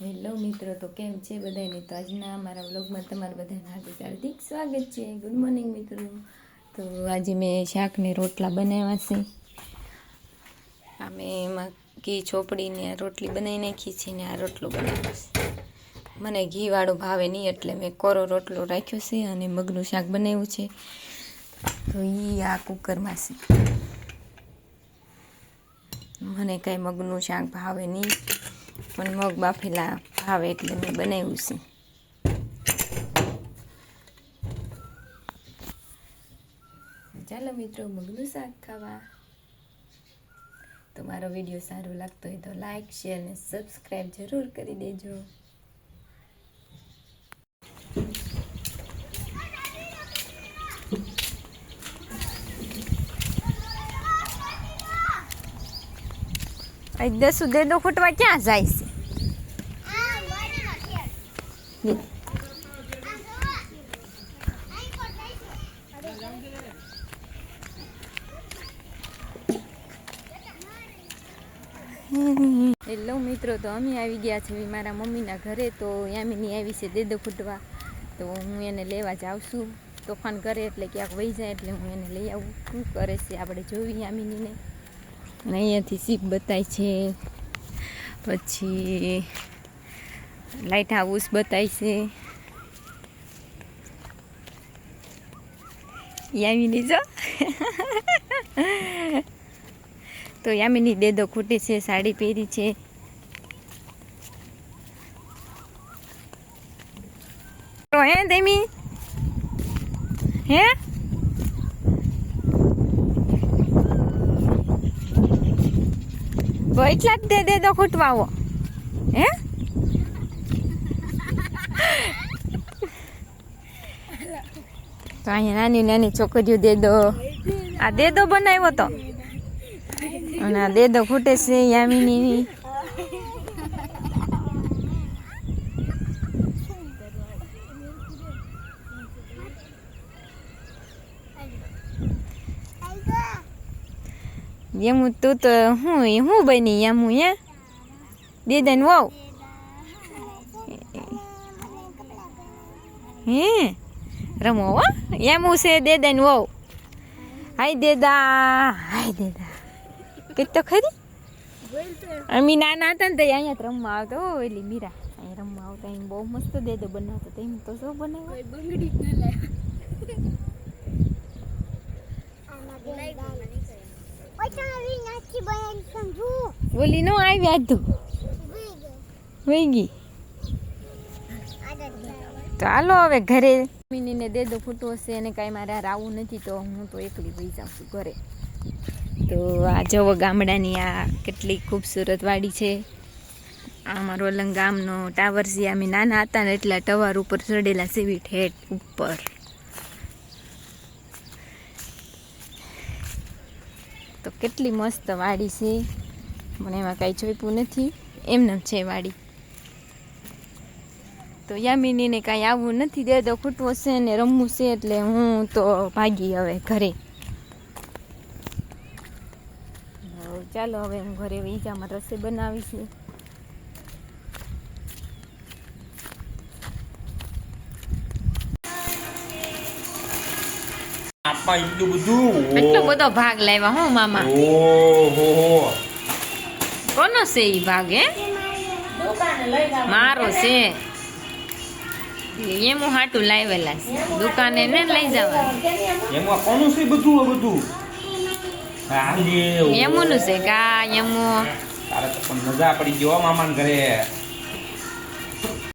Hello મિત્રો, તો કેમ છે બધાને તો આજના અમારા બ્લોગમાં તમારા બધાને હાર્દિક હાર્દિક સ્વાગત છે. ગુડ મોર્નિંગ મિત્રો. તો આજે મેં શાકને રોટલા બનાવ્યા છે. આ મેં એમાં ઘી ચોપડીને આ રોટલી બનાવી નાખી છે ને આ રોટલો બનાવ્યો છે. મને ઘીવાળો ભાવે નહીં એટલે મેં કોરો રોટલો રાખ્યો છે અને મગનું શાક બનાવ્યું છે. તો એ આ કુકરમાં છે. મને કાંઈ મગનું શાક ભાવે નહીં. પણ મગ બાફેલા ભાવે એટલે મેં બનાવ્યું છે. ચાલો મિત્રો, મગનું શાક ખાવા. તો મારો વીડિયો સારો લાગતો હોય તો લાઈક શેર અને સબસ્ક્રાઈબ જરૂર કરી દેજો. દસું દે ખૂટવા ક્યાં જાય છે? હેલો મિત્રો, તો અમે આવી ગયા છીએ મારા મમ્મીના ઘરે. તો યામિની આવી છે દેદો ખૂટવા. તો હું એને લેવા જાઉં છું. તોફાન કરે એટલે ક્યાંક વહી જાય એટલે હું એને લઈ આવું. શું કરે છે આપણે જોવી યામિનીને? અને અહીંયાથી સીપ બતાય છે. પછી લાઇટ હાઉસ બતાય છે. યામિની, જો. તો યામિની દેદો ખૂટી છે, સાડી પહેરી છે. તો હે દેમી હે? એટલા જ દે દે ખૂટવાવો ખૂટવા હે? તો અહીંયા નાની નાની છોકરીઓ દે દો. આ દેદો બનાવ્યો તો. અને આ દેદો ખૂટે છે યામિની યમુ, તું તો હું હું બની યમુ યા દેદન વહુ? હે? રમો હો, યમુ છે, દેદન વાવ હાય, દેદા હાય, દેદા. કે તો ખરી? અમે નાના હતા ને તો અહીંયા રમવા આવતો. હો મીરા અહીંયા રમવા આવતા. અહીં બહુ મસ્ત દેદો બનાવતો. તો એમ તો શું બનાવ્યો ઓલી નો આવી આધું તો. વહી ગઈ. તો હવે ઘરે. મિનીને દે દો ફૂટો હશે અને કાંઈ મારે આવું નથી તો હું તો એકલી વહી જાઉં છું ઘરે. તો આ જવો ગામડાની આ કેટલી ખૂબસૂરત વાડી છે. આ મારો અલંગ ગામનો ટાવર છે. અમે નાના હતા ને એટલા ટવર ઉપર ચડેલા સીવી ઠેઠ ઉપર. તો કેટલી મસ્ત વાડી છે. મને એમાં કાંઈ જોઈતું નથી. એમને છે વાડી. તો યામિનીને કાંઈ આવવું નથી. દે તો ખૂટવું છે ને રમવું છે એટલે હું તો ભાગી હવે ઘરે હવે ચાલો હવે હું ઘરે વીજામાં રસોઈ બનાવી છે આપા એટલું બધું? એટલો બધો ભાગ લાવ્યા હું મામા. ઓહો કોનો છે એ ભાગ હે? મારો છે. એમ હાટું લાવેલા છે. દુકાને ને લઈ જવા એમાં કોનું છે બધું બધું? એમુનું છે કા એમુ તારે તો પણ મજા પડી ગયો મામાને ઘરે.